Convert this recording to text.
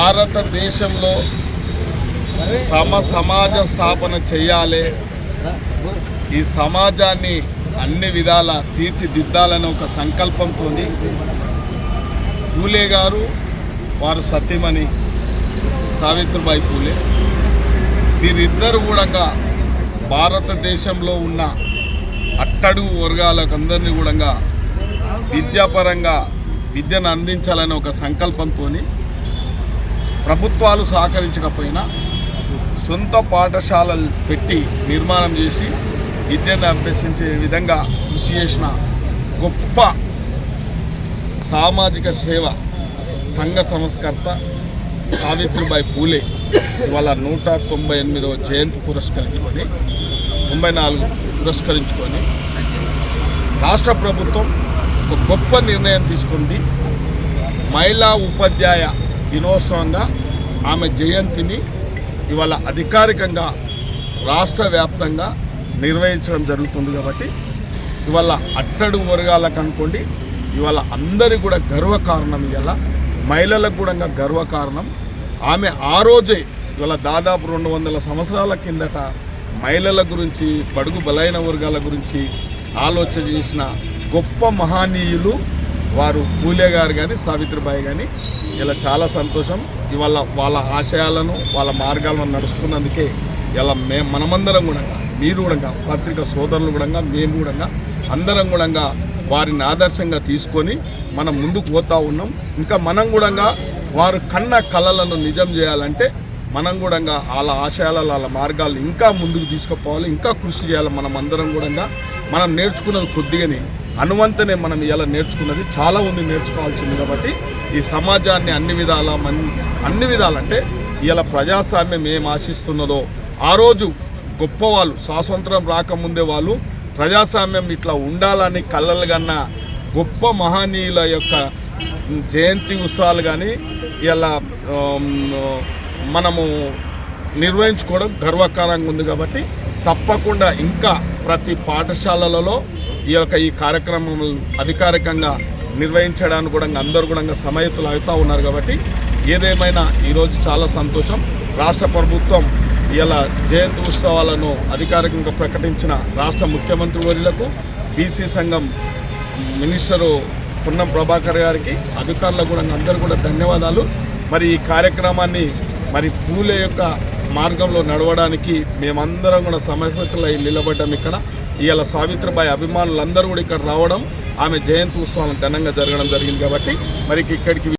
భారతదేశంలో సమ సమాజ స్థాపన చేయాలి. ఈ సమాజాన్ని అన్ని విధాల తీర్చిదిద్దాలని ఒక సంకల్పంతో పూలే గారు వారు సత్యమణి సావిత్రిబాయి పూలే. వీరిద్దరు కూడా భారతదేశంలో ఉన్న అట్టడుగు వర్గాలకు అందరినీ కూడా విద్యాపరంగా విద్యను అందించాలని ఒక సంకల్పంతో ప్రభుత్వాలు సహకరించకపోయినా సొంత పాఠశాలలు పెట్టి నిర్మాణం చేసి విద్యను అభ్యసించే విధంగా కృషి చేసిన గొప్ప సామాజిక సేవ సంఘ సంస్కర్త సావిత్రిబాయి పూలే ఇవాళ నూట తొంభై ఎనిమిదవ జయంతి పురస్కరించుకొని తొంభై నాలుగు పురస్కరించుకొని రాష్ట్ర ప్రభుత్వం ఒక గొప్ప నిర్ణయం తీసుకుంది. మహిళా ఉపాధ్యాయ దినోత్సవంగా ఆమె జయంతిని ఇవాళ అధికారికంగా రాష్ట్ర వ్యాప్తంగా నిర్వహించడం జరుగుతుంది కాబట్టి ఇవాళ అట్టడుగు వర్గాలకు అనుకోండి ఇవాళ అందరి కూడా గర్వకారణం ఇవాళ మహిళలకు కూడా గర్వకారణం. ఆమె ఆ రోజే ఇవాళ దాదాపు రెండు వందల సంవత్సరాల కిందట మహిళల గురించి బడుగు బలైన వర్గాల గురించి ఆలోచన చేసిన గొప్ప మహనీయులు వారు పూలే గారు కానీ సావిత్రిబాయి కానీ ఇలా చాలా సంతోషం. ఇవాళ వాళ్ళ ఆశయాలను వాళ్ళ మార్గాలను నడుస్తున్నందుకే ఇలా మే మనమందరం కూడా మీరు కూడా పత్రిక సోదరులు కూడా మేము కూడా అందరం కూడా వారిని ఆదర్శంగా తీసుకొని మనం ముందుకు పోతూ ఉన్నాం. ఇంకా మనం కూడా వారు కన్న కళలను నిజం చేయాలంటే మనం కూడా వాళ్ళ ఆశయాల వాళ్ళ మార్గాలు ఇంకా ముందుకు తీసుకుపోవాలి. ఇంకా కృషి చేయాలి. మనం అందరం కూడా మనం నేర్చుకున్నది కొద్దిగానే. అనువంతనే మనం ఇలా నేర్చుకున్నది. చాలా ఉంది నేర్చుకోవాల్సింది కాబట్టి ఈ సమాజాన్ని అన్ని విధాల మన్ అన్ని విధాలంటే ఇలా ప్రజాస్వామ్యం ఏం ఆశిస్తున్నదో ఆ రోజు గొప్పవాళ్ళు స్వాతంత్రం రాకముందే వాళ్ళు ప్రజాస్వామ్యం ఇట్లా ఉండాలని కళ్ళలు కన్నా గొప్ప మహనీయుల యొక్క జయంతి ఉత్సవాలు కానీ ఇలా మనము నిర్వహించుకోవడం గర్వకారంగా ఉంది కాబట్టి తప్పకుండా ఇంకా ప్రతి పాఠశాలలలో ఈ యొక్క ఈ కార్యక్రమం అధికారికంగా నిర్వహించడానికి కూడా అందరూ కూడా సమాయత్తులు అవుతూ ఉన్నారు కాబట్టి ఏదేమైనా ఈరోజు చాలా సంతోషం. రాష్ట్ర ప్రభుత్వం ఇలా జయంతి ఉత్సవాలను అధికారికంగా ప్రకటించిన రాష్ట్ర ముఖ్యమంత్రి వర్యులకు బీసీ సంఘం మినిస్టరు పున్నం ప్రభాకర్ గారికి అధికారులకు కూడా అందరూ కూడా ధన్యవాదాలు. మరి ఈ కార్యక్రమాన్ని మరి పూలే యొక్క మార్గంలో నడవడానికి మేమందరం కూడా సమస్యలై నిలబడ్డాం ఇక్కడ. ఇవాళ సావిత్రిబాయి అభిమానులందరూ కూడా ఇక్కడ రావడం ఆమె జయంతి ఉత్సవాలను ఘనంగా జరగడం జరిగింది కాబట్టి మరి ఇక్కడికి